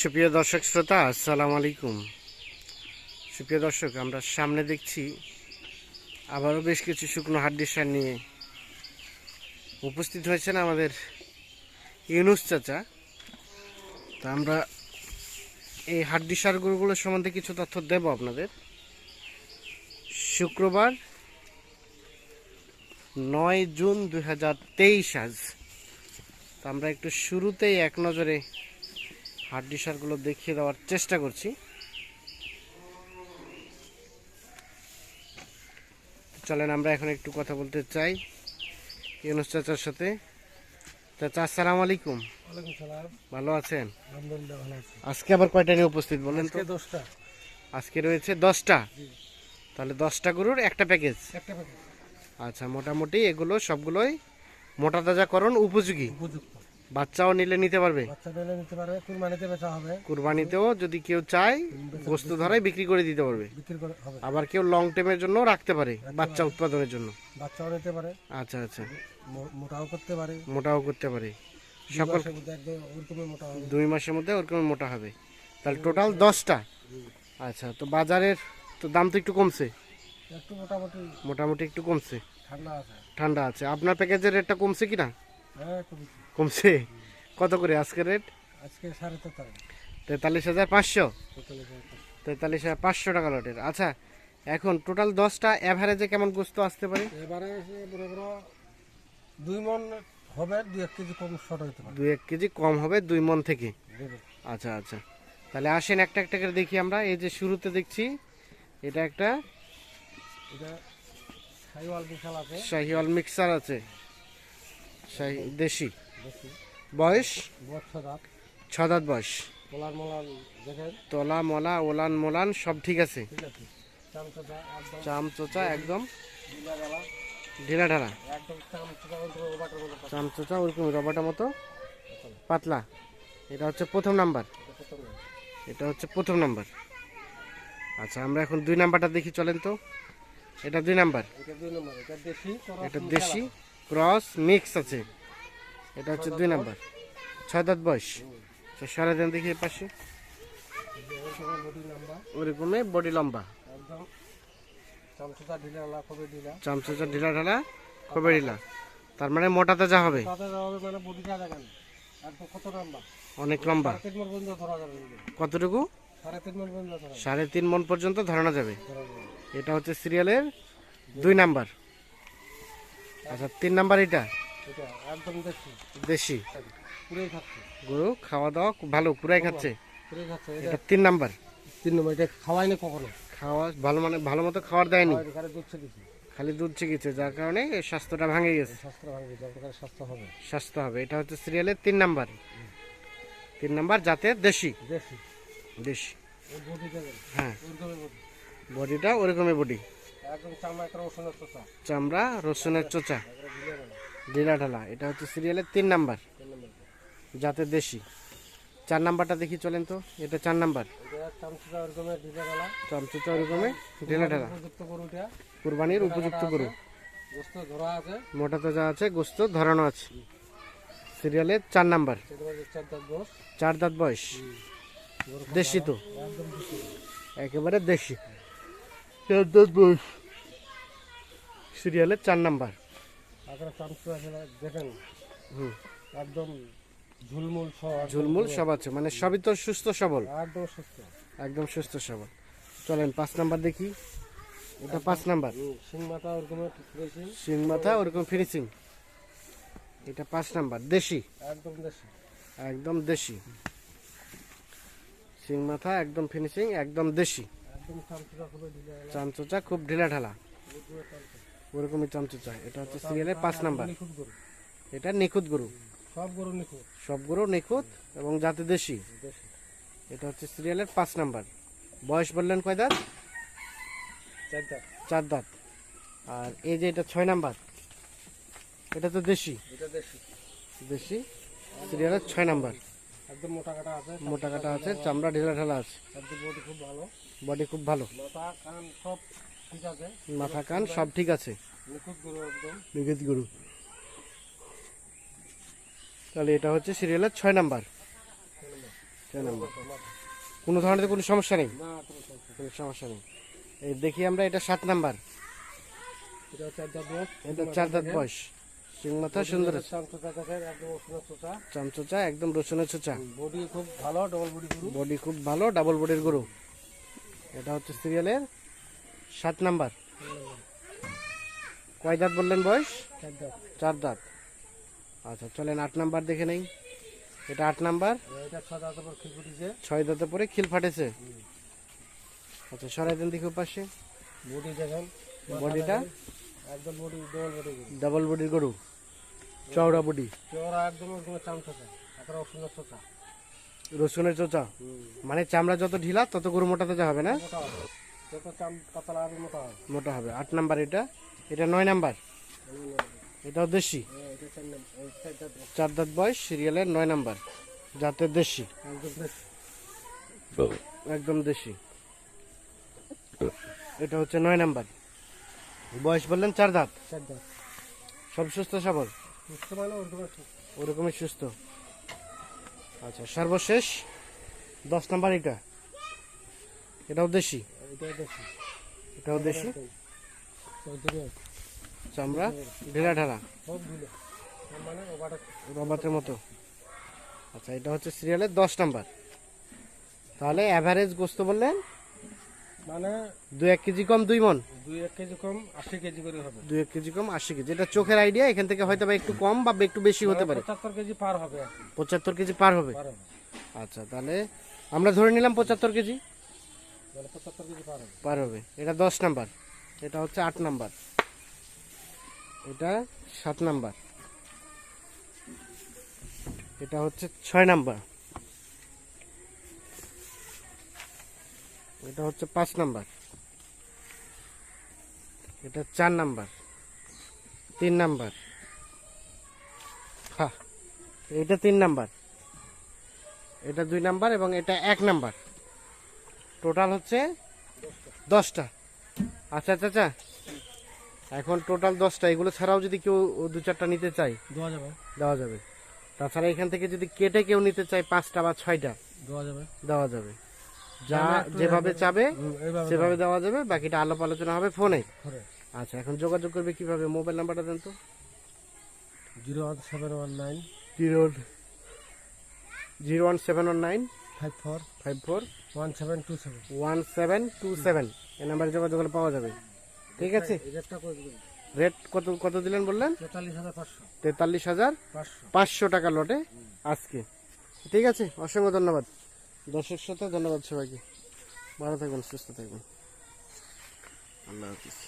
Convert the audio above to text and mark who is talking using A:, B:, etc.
A: সুপ্রিয় দর্শক শ্রোতা, আসসালামু আলাইকুম। সুপ্রিয় দর্শক, আমরা সামনে দেখছি আবারও বেশ কিছু শুকনো হাড্ডির সার নিয়ে উপস্থিত হয়েছেন আমাদের ইউনুস চাচা। তা আমরা এই হাড্ডি সার সারগুলো সম্বন্ধে কিছু তথ্য দেব আপনাদের। শুক্রবার নয় জুন দুই হাজার তেইশ আজ। তা আমরা একটু শুরুতেই এক নজরে হাড্ডি সারগুলো দেখিয়ে দেওয়ার চেষ্টা করছি। চলেন আমরা এখন একটু কথা বলতে চাই ইউনুস চাচার সাথে। চাচা আসসালামু আলাইকুম। ভালো আছেন? আজকে আবার কয়টা নিয়ে উপস্থিত বলেন তো?
B: আজকে দশটা।
A: আজকে রয়েছে দশটা। তাহলে দশটা গরুর একটা প্যাকেজ। আচ্ছা মোটামুটি এগুলো সবগুলোই মোটা তাজাকরণ উপযোগী।
B: উপযুক্ত।
A: বাচ্চাও নিলে নিতে পারবে?
B: বাচ্চা নিলে নিতে পারবে কুরবানিতে বেচা হবে।
A: কুরবানিতেও যদি কেউ চায় বস্তু ধরাই বিক্রি করে দিতে পারবে।
B: বিক্রি করে হবে।
A: আবার কেউ লং টাইমের জন্য রাখতে পারে বাচ্চা উৎপাদনের জন্য।
B: বাচ্চাও নিতে পারে।
A: আচ্ছা আচ্ছা।
B: মোটাও করতে পারে।
A: মোটাও করতে পারে। সকল দুই মাসের মধ্যে ওরকম মোটা হবে। তাহলে টোটাল দশটা। আচ্ছা তো বাজারের তো দাম তো একটু কমছে।
B: একটু মোটামুটি
A: মোটামুটি একটু কমছে।
B: ঠান্ডা আছে।
A: ঠান্ডা আছে। আপনার প্যাকেজের রেটটা কমছে কি না
B: হ্যাঁ।
A: কমছে। কত করে আজকের রেট
B: আজকে সাড়ে তেতাল্লিশ।
A: তেতাল্লিশ হাজার পাঁচশো।
B: তেতাল্লিশ হাজার
A: পাঁচশো। টাকা লটের আচ্ছা এখন টোটাল দশটা অ্যাভারেজে কেমন গোস্ত আসতে পারে?
B: দুই মন হবে দুই এক কেজি কম শর্ট হতে পারে।
A: দুই এক কেজি কম হবে দুই মন থেকে। আচ্ছা আচ্ছা। তাহলে আসেন একটা একটা করে দেখি আমরা। এই যে শুরুতে দেখছি এটা একটা শাহিওয়াল মিক্সার আছে। শাহি দেশি। বয়স? ছ দাঁত বয়স। তলা মলা ওলান মোলান সব ঠিক আছে? চাম চোচা একদম।
B: ঢিলা
A: ঢালা। চাম চোচা ওরকম রবারটার মতো পাতলা। এটা হচ্ছে প্রথম নাম্বার।
B: এটা
A: হচ্ছে প্রথম নাম্বার। আচ্ছা আমরা এখন দুই নাম্বারটা দেখি চলেন তো। এটা দুই নাম্বার।
B: এটা দেশি। ক্রস
A: মিক্স আছে। এটা হচ্ছে দুই নাম্বার। ছয় দাঁত বয়স। সারা দিন দেখি পাশে।
B: যে
A: ওরকমই বডি লম্বা।
B: চামচটা ঢিলা ঢিলা
A: চামচা ঢিলা। তার মানে মোটা তাজা হবে।
B: মানে
A: অনেক লম্বা। কতটুকু?
B: সাড়ে তিন মন পর্যন্ত
A: ধরানো যাবে। এটা হচ্ছে সিরিয়ালের দুই নাম্বার। আচ্ছা তিন নাম্বার এটা।
B: এটা একদম দেশি।
A: দেশি?
B: পুরেই খাচ্ছে।
A: গরু খাওয়া দাওয়া ভালো পুরাই খাচ্ছে?
B: পুরেই খাচ্ছে। এটা
A: এটা তিন নাম্বার?
B: তিন নম্বর এটা খাওয়াই না কখনো।
A: খাওয়া ভালো মানে ভালো মতো খাবার দেয়নি? খালি দুধ চিকিৎসা যার কারণে স্বাস্থ্যটা ভাঙে গেছে।
B: স্বাস্থ্য হবে।
A: স্বাস্থ্য হবে এটা হচ্ছে সিরিয়ালের তিন নাম্বার। তিন নাম্বার জাতের দেশি?
B: দেশি।
A: দেশি। হ্যাঁ। বডিটা ওরকমই বডি।
B: চামড়া
A: রসুনের চোচা।
B: একবারে ঢিলে,
A: এটা হচ্ছে সিরিয়ালের তিন নাম্বার। জাতের দেশি। চার নাম্বারটা দেখি চলেন তো, এটা চার নাম্বার। চামচুচা কুরবানির উপযুক্ত গরু। মোটা তাজা আছে, গোস্ত ধরানো আছে। সিরিয়ালের চার নাম্বার।
B: চার দাঁত
A: বয়স। দেশি তো। একেবারে দেশি। চার দাঁত বয়স। সিরিয়ালের চার নাম্বার।
B: তারপরে চামচটা আছে দেখেন।
A: হুম।
B: একদম ঝুলমুল একদম
A: ঝুলমুল সব আছে মানে সবই তো সুস্থ সবল?
B: একদম সুস্থ।
A: একদম সুস্থ সবল। চলেন পাঁচ নাম্বার দেখি। এটা পাঁচ নাম্বার।
B: সিং মাথা ওরকমের বেশি
A: সিং মাথা ওরকম ফিনিশিং এটা পাঁচ নাম্বার দেশি?
B: একদম দেশি।
A: একদম দেশি। সিং মাথা একদম ফিনিশিং একদম দেশি। চামচোচা খুব ঢিলা ঢালা। ওরকমই চামচোচা এটা হচ্ছে সিরিয়ালের পাঁচ নাম্বার। এটা নিখুঁত গরু।
B: সব গরু নিখুঁত।
A: সব গরু নিখুঁত এবং জাতে দেশি। এটা হচ্ছে সিরিয়ালের পাঁচ নাম্বার। বয়স বললেন কয় দাঁত?
B: চার দাঁত।
A: আর এই যে এটা ছয় নাম্বার এটা তো দেশি।
B: দেশি।
A: দেশি সিরিয়ালের ছয় নাম্বার।
B: একদম মোটা কাটা আছে
A: মোটা কাটা আছে চামড়া ঢিলা ঢালা আছে।
B: বডি খুব ভালো।
A: বডি খুব ভালো।
B: কান সব ঠিক আছে?
A: মাথা কান সব ঠিক আছে।
B: নিখুঁত গরু
A: তাহলে এটা হচ্ছে সিরিয়ালের ছয় নাম্বার। ছয় নাম্বার। কোনো ধরনের কোনো সমস্যা নেই?
B: কোনো সমস্যা
A: নেই। এই দেখি আমরা এটা সাত নাম্বার।
B: এটা চার দাঁত বয়স।
A: সিং মাথা সুন্দর
B: একদম ওষুধ চোচা।
A: চামচোচা একদম রসুনের চোচা।
B: বডি খুব ভালো ডবল বডি
A: খুব ভালো ডাবল বডির গরু। এটা হচ্ছে সিরিয়ালের সাত নাম্বার। কয় দাঁত বললেন বয়স?
B: চার দাঁত।
A: আচ্ছা চলেন আট নাম্বার দেখে নেই। এটা আট নাম্বার। ছয় দাঁতে পরে খিল ফাটেছে। আচ্ছা সরাই দেন দেখি পাশে বডিটা?
B: একদম ডবল
A: বডির গরু। চওড়া বডি।
B: চোরা একদম
A: রসুনের চোচা। মানে চামড়া যত ঢিলা তত গরু মোটাতে হবে না?
B: মোটা হবে। যত
A: আট নাম্বার এটা? এটা নয় নাম্বার? এটাও দেশি?
B: হ্যাঁ, চার দাঁত বয়স।
A: সিরিয়ালের নয় নাম্বার। জাতের দেশি?
B: একদম
A: দেশি। এটা হচ্ছে নয় নাম্বার। বয়স বললেন চার দাঁত?
B: চার দাঁত।
A: সব সুস্থ সবল?
B: সুস্থ মানে ওরকম
A: ওরকমই সুস্থ। আচ্ছা সর্বশেষ দশ নাম্বার এটা। এটাও দেশি? এটাও দেশি? চামড়া? ঢেলা ঢালা? রবাতের মতো। আচ্ছা এটা হচ্ছে সিরিয়ালের দশ নাম্বার। তাহলে অ্যাভারেজ গোস্ত বললেন?
B: মানে
A: দু এক কেজি কম দুই মন
B: দুই এক কেজি কম আশি কেজি করে হবে।
A: দু এক কেজি কম আশি কেজি। এটা চোখের আইডিয়া এখান থেকে হয়তো বা একটু কম বা একটু বেশি হতে পারে।
B: পঁচাত্তর কেজি পার হবে।
A: পঁচাত্তর কেজি পার হবে। আচ্ছা তাহলে আমরা ধরে নিলাম পঁচাত্তর কেজি।
B: পার হবে।
A: এটা দশ নাম্বার। এটা হচ্ছে আট এটা সাত নাম্বার। এটা হচ্ছে ছয় এটা হচ্ছে পাঁচ নাম্বার। এটা চার নাম্বার। তিন নাম্বার। হ্যাঁ এটা তিন নাম্বার। এটা দুই নাম্বার এবং এটা এক নাম্বার। টোটাল হচ্ছে দশটা। আচ্ছা আচ্ছা আচ্ছা। এখন টোটাল দশটা। এগুলো ছাড়াও যদি কেউ দু চারটা নিতে চায়
B: দেওয়া যাবে।
A: দেওয়া যাবে। তাছাড়া এখান থেকে যদি কেটে কেউ নিতে চায় পাঁচটা বা ছয়টা
B: দেওয়া যাবে।
A: দেওয়া যাবে। যা যেভাবে চাবে সেভাবে দেওয়া যাবে। বাকিটা আলাপ আলোচনা হবে ফোনে। আচ্ছা এখন যোগাযোগ করবে কীভাবে? মোবাইল নাম্বারটা দেন তো।
B: Zero one seven one nine
A: zero zero one seven one nine
B: five four
A: five four
B: one seven two seven
A: one seven two seven এই নাম্বারে যোগাযোগ করে পাওয়া যাবে। ঠিক আছে? রেট কত কত দিলেন বললেন?
B: তেতাল্লিশ হাজার পাঁচশো।
A: টাকা লটে আজকে। ঠিক আছে? অসংখ্য ধন্যবাদ। দর্শক সাথে ধন্যবাদ সবাইকে। ভালো থাকবেন সুস্থ থাকবেন। আল্লাহ হাফিজ।